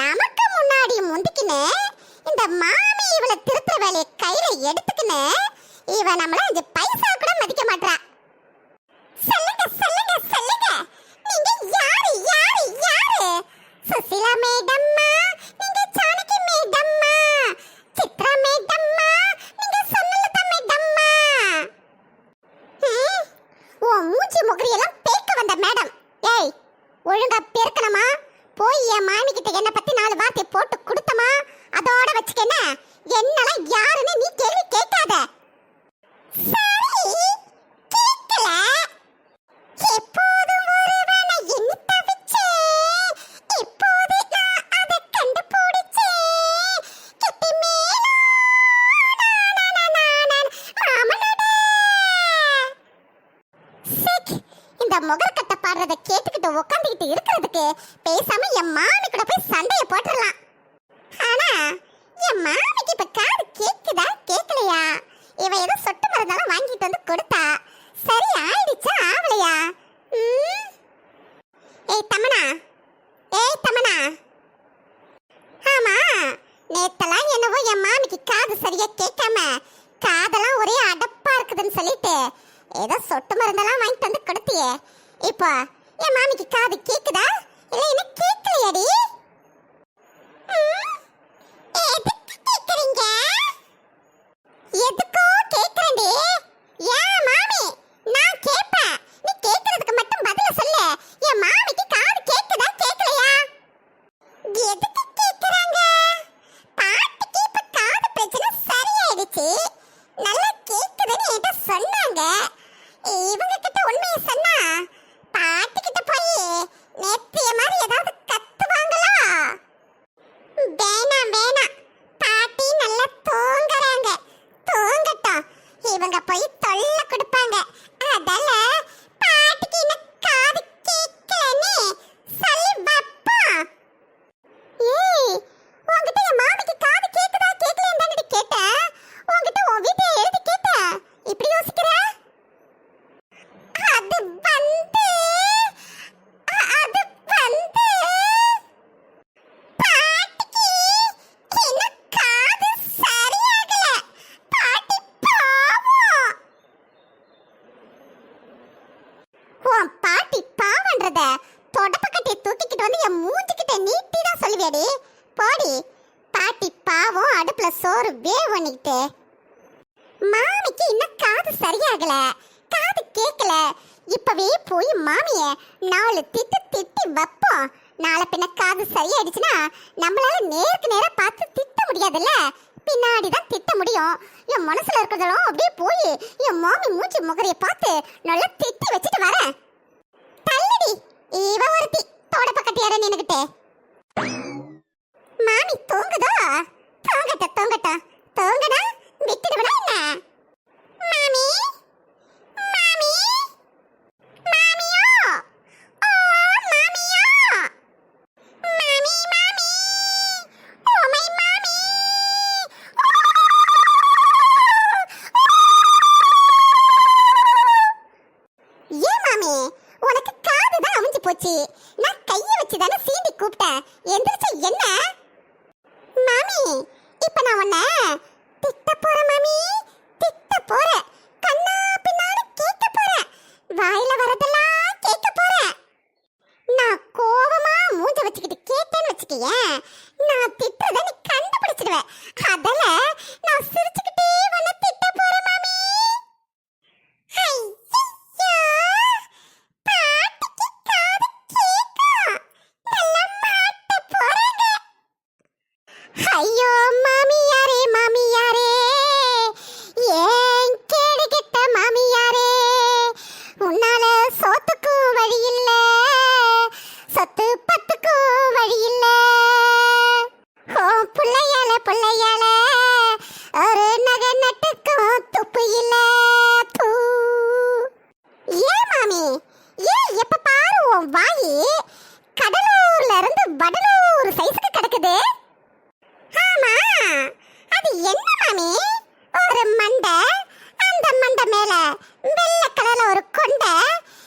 நமக்கு முன்னாடி முந்திக்கினே இந்த மாமி இவளை திருத்துற வேலையை கையில எடுத்துக்கினே இவ நம்மள அஞ்சு பைசா கூட மதிக்க மாட்டா சொல்லுங்க சொல்லுங்க சொல்லுங்க. நீங்க யாரு யாரு யாரு? சுசிலா மேடம்மா நீங்க ஜானகி மேடம்மா சித்ரா மேடம்மா நீங்க சொன்னலதா மேடம்மா. ஹம், உன் மூஞ்சி முகரியெல்லாம் பேக்க வந்த மேடம். ஏய் ஒழுங்கா பேர்க்கணுமா? போய் என் மாமி கிட்ட என்ன பத்தி நாலு வார்த்தை போட்டு கொடுத்தமா? அதோட வச்சுக்கஎன்ன என்னலாம் யாருன்னு நீ கேள்வி கேட்காத. சரி கேட்கல. எப்போ 咋不呀？பாவன்றத தொடப்பக்கட்டை தூக்கிக்கிட்டு வந்து என் மூஞ்சிக்கிட்ட நீட்டி தான் சொல்லுவேடி. போடி. பாட்டி பாவம் அடுப்புல சோறு வேவனிக்கிட்டு மாமிக்கு இன்னும் காது சரியாகல. காது கேட்கல இப்பவே போய் மாமிய நாலு திட்டு திட்டி வைப்போம். நாளை பின்ன காது சரியாயிடுச்சுன்னா நம்மளால நேருக்கு நேரா பார்த்து திட்ட முடியாதுல்ல? பின்னாடி தான் திட்ட முடியும். என் மனசுல இருக்கிறதெல்லாம் அப்படியே போய் என் மாமி மூஞ்சி முகரையை பார்த்து நல்லா திட்டி வச்சுட்டு வரேன். இவ ஒருத்தி தோடப்ப கட்டியார நின்னுகிட்டே மாமி தூங்குதோ? தூங்கட்ட தூங்கட்ட. தூங்கடா விட்டுடுவனா என்ன? மாமி மாமியோ ஓ மாமியோ மாமி மாமி ஓ மை மாமி ஏன் மாமி உனக்கு காது தான் அவிஞ்சு போச்சு நான் கையை வச்சு தானே சீண்டி கூப்பிட்டேன் எந்திரிச்ச என்ன மாமி இப்ப நான் உன்னை திட்ட போறேன் மாமி அந்த மண்டை மேல வெள்ளை கலர்ல ஒரு கொண்டை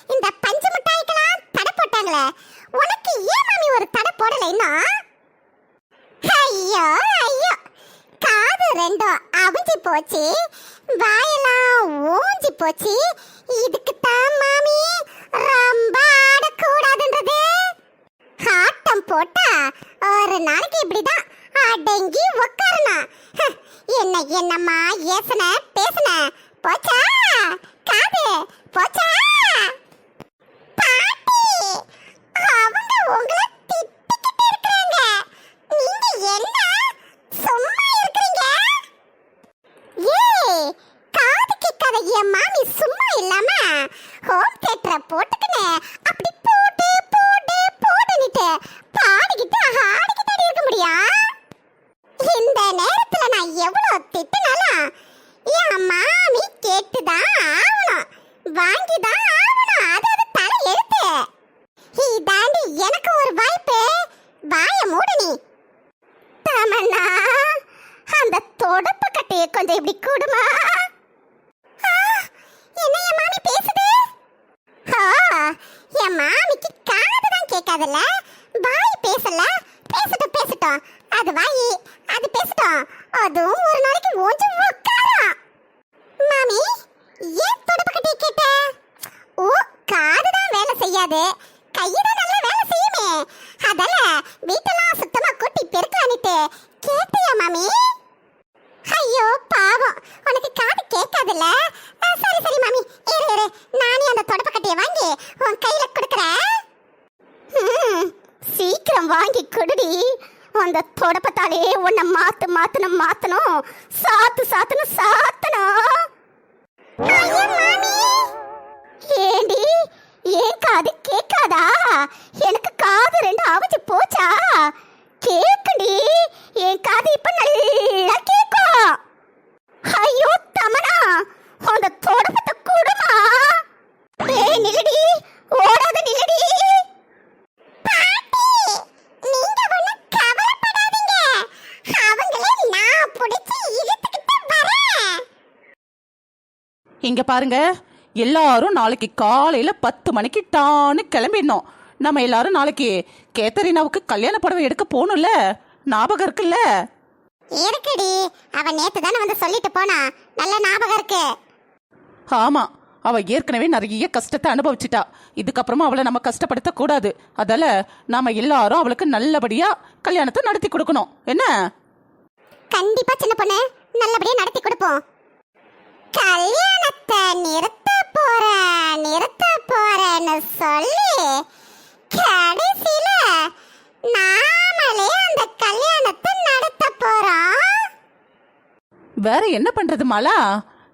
இந்த பஞ்சு மிட்டாய்க்கெல்லாம் தடை போட்டாங்களே உனக்கு ஏன் மாமி ஒரு தடை போடலை இன்னும் ஐயோ ஐயோ காது ரெண்டும் அவிஞ்சு போச்சு. வாயெல்லாம் ஊஞ்சி போச்சு. இதுக்கு தான் மாமி ரொம்ப ஆடக்கூடாதுன்றது. ஆட்டம் போட்டா ஒரு நாளைக்கு இப்படிதான் அடங்கி உக்காரணும். என்ன என்னம்மா ஏசன பேசுன? போச்சா? காது நேரத்துல நான் எவ்வளவு திட்டினாலும் என் மாமி கேட்டுதான் ஆகணும் வாங்கிதான் ஆகணும் அது அது தலை எழுத்து. இதாண்டி எனக்கு ஒரு வாய்ப்பு. வாய மூடு நீ. தமன்னா அந்த தொடப்பு கட்டையை கொஞ்சம் இப்படி கூடுமா. என்ன என் மாமி பேசுது? ஆ, என் மாமிக்கு காது தான் கேட்காதுல்ல. வாய் பேசல. பேசட்டும் பேசட்டும். அது வாய் அது பேசட்டும் அதுவும் ஒரு நாளைக்கு ஓஞ்சு உட்காரும் மாமி ஏன் தொடப்பு கட்டையை கேட்ட? ஓ காது தான் வேலை செய்யாது. கையிதான் நல்லா வேலை செய்யுமே. அதால வீட்டெல்லாம் சுத்தமா கூட்டி பெருக்கலான்னுட்டு கேட்டியா மாமி ஐயோ பாவம் உனக்கு காது கேட்காதுல்ல ஆ, சரி சரி மாமி இரு இரு நானே அந்த தொடப்பக்கட்டையை வாங்கி உன் கையில கொடுக்குறேன் ம், சீக்கிரம் வாங்கி கொடுடி அந்த தொடப்பத்தாலே உன்னை மாத்து மாத்தணும் மாத்தணும். சாத்து சாத்தணும் சாத்தணும் ஏண்டி? ஏன் காது கேட்காதா எனக்கு காது ரெண்டு அவிச்சு போச்சா கேக்குடி என் காது இப்ப நல்லா கேக்கும் ஐயோ தமனா அந்த தொடப்பத்தை கூடுமா ஏய் நில்லடி ஓடாத நில்லடி பாட்டி நீங்க ஒண்ணும் கவலைப்படாதீங்க அவங்களே நான் பிடிச்சி இழுத்துக்கிட்டு வரேன் இங்க பாருங்க. எல்லாரும் நாளைக்கு காலையில பத்து மணிக்கு டான்னு கிளம்பிடணும். நம்ம எல்லாரும் நாளைக்கு கேத்தரினாவுக்கு கல்யாண புடவை எடுக்க போகணும்ல? ஞாபகம் இருக்குல்ல? இருக்குடி. அவ நேத்து தானே வந்து சொல்லிட்டு போனா. நல்ல ஞாபகம் இருக்கு. ஆமா. அவ ஏற்கனவே நிறைய கஷ்டத்தை அனுபவிச்சிட்டா. இதுக்கப்புறமா அவளை நம்ம கஷ்டப்படுத்த கூடாது. அதால நாம எல்லாரும் அவளுக்கு நல்லபடியா கல்யாணத்தை நடத்தி கொடுக்கணும். என்ன? கண்டிப்பா சின்ன பொண்ணு. நல்லபடியா நடத்தி கொடுப்போம். கல்யாணத்தை நிறுத்த போறேன் நிறுத்த போறேன்னு சொல்லி கடைசியில நாமளே அந்த கல்யாணத்தை நடத்த போறோம். வேற என்ன பண்றது மாலா?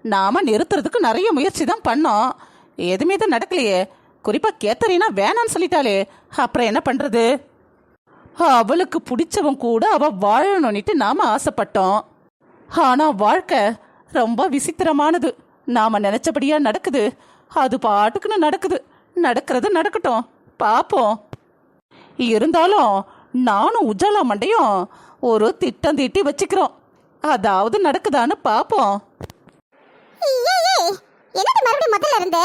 நாம நிறுத்துறதுக்கு நிறைய முயற்சி தான் பண்ணோம். எதுவுமே தான் நடக்கலையே. குறிப்பா கேத்தரினா வேணான்னு சொல்லிட்டாளே. அப்புறம் என்ன பண்றது? அவளுக்கு பிடிச்சவன் கூட அவ வாழணும்னுட்டு நாம ஆசைப்பட்டோம். ஆனா வாழ்க்கை ரொம்ப விசித்திரமானது. நாம நினைச்சபடியா நடக்குது. அது பாட்டுக்குன்னு நடக்குது. நடக்கிறது நடக்கட்டும். பாப்போம். இருந்தாலும் நானும் உஜாலா மண்டையும் ஒரு திட்டம் தீட்டி வச்சுக்கிறோம். அதாவது நடக்குதான்னு பாப்போம். ஏய் மறுபடியும் முதல்ல இருந்து?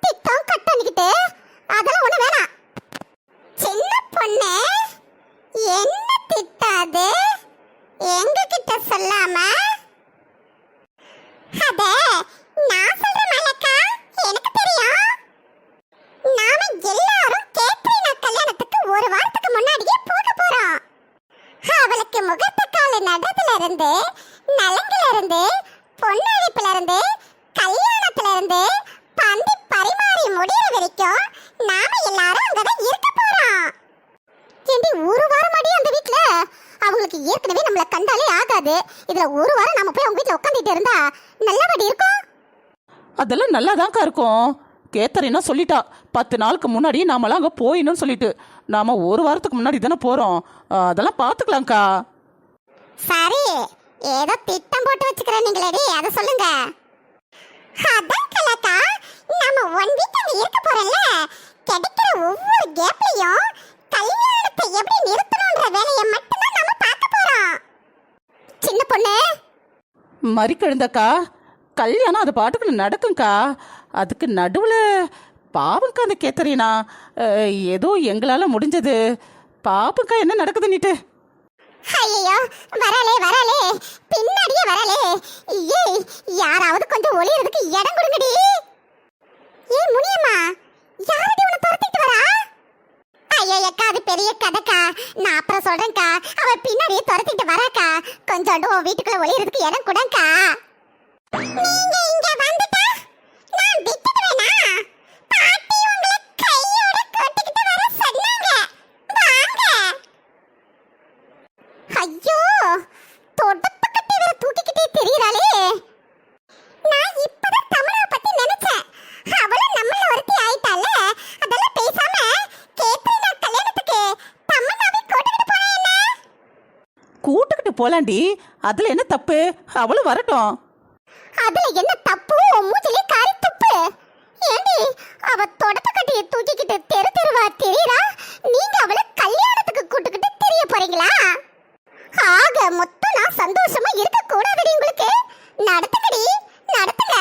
திட்டம் கட்டணிக்கிட்டு அதெல்லாம் ஒண்ணு வேணாம். சின்ன பொண்ணு என்ன திட்டாது எங்க கிட்ட சொல்லாம? இருந்து நலங்குல இருந்து பொன்னழிப்புல இருந்து கல்யாணத்துல இருந்து பந்தி பரிமாறி முடியற வரைக்கும் நாம எல்லாரும் அங்கதான் இருக்க போறோம். ஏண்டி ஒரு வாரம் அடி அந்த வீட்ல? அவங்களுக்கு ஏற்கனவே நம்மள ஆகாது இதுல ஒரு வாரம் நாம போய் அவங்க வீட்ல உட்காந்துட்டு இருந்தா நல்லபடி இருக்கும்? அதெல்லாம் நல்லாதான்க்கா இருக்கும். கேத்தரினா சொல்லிட்டா? பத்து நாளுக்கு முன்னாடி நாமெல்லாம் அங்கே போயிடணும்னு சொல்லிட்டு. நாம ஒரு வாரத்துக்கு முன்னாடி தானே போகிறோம் அதெல்லாம் பார்த்துக்கலாம்க்கா சரி. ஏதோ திட்டம் போட்டு வச்சுக்கிறேன் நீங்களேடி அதை சொல்லுங்க. அதான் கலக்கா நம்ம ஒன் வீக் அங்க இருக்க போறோம்ல கிடைக்கிற ஒவ்வொரு கேப்லயும் கல்யாணத்தை எப்படி நிறுத்தணும்ன்ற வேலையை மட்டும்தான் நம்ம பார்க்க போறோம் சின்ன பொண்ணு மறிக்கழுந்தக்கா? கல்யாணம் அது பாட்டுக்கு நடக்கும்க்கா? அதுக்கு நடுவில் பாவம்க்கா அந்த கேத்தரினா ஏதோ எங்களால் முடிஞ்சது. பாப்புக்கா என்ன நடக்குதுன்னுட்டு ஐயோ வரலே வரலே பின்னாடியே வரலே ஏய் யாராவது கொஞ்சம் ஒளியறதுக்கு இடம் கொடுங்கடி. ஏய் முனியம்மா யாரடி உன்னை துரத்திட்டு வரா ஐயோ அக்கா அது பெரிய கதைக்கா. நான் அப்புறம் சொல்றேன்க்கா. அவ பின்னாடியே துரத்திட்டு வராக்கா. கொஞ்சோண்டு உன் வீட்டுக்குள்ள ஒளியறதுக்கு இடம் கூடக்கா நீங்க இங்க வந்துட்டா நான் விட்டுடுவேனா பாட்டி உங்களை கையோட கூட்டிக்கிட்டு வர சொன்னாங்க வாங்க ஐயோ தொடப்பு கட்டி வேற தூக்கிக்கிட்டே தெரியறாளே நான் இப்பதான் தமிழை பத்தி நினைச்சேன் அவளும் நம்மள ஒருத்தி ஆயிட்டால அதெல்லாம் பேசாம கேத்ரினா கல்யாணத்துக்கு தம்மனாவை கூட்டிக்கிட்டு போனா என்ன கூட்டுக்கிட்டு போலாண்டி. அதில் என்ன தப்பு? அவளும் வரட்டும். அதுல என்ன தப்பு? மூஞ்சிலே காரி துப்பு. ஏண்டி அவ தொடப்பு கட்டிய தூக்கிக்கிட்டு தெரு தெருவா தெரியறா? நீங்க அவளை கல்யாணத்துக்கு கூட்டுக்கிட்டு தெரிய போறீங்களா? ஆக மொத்தம் நான் சந்தோஷமா இருக்க கூடாதுடி உங்களுக்கு நடத்துங்க.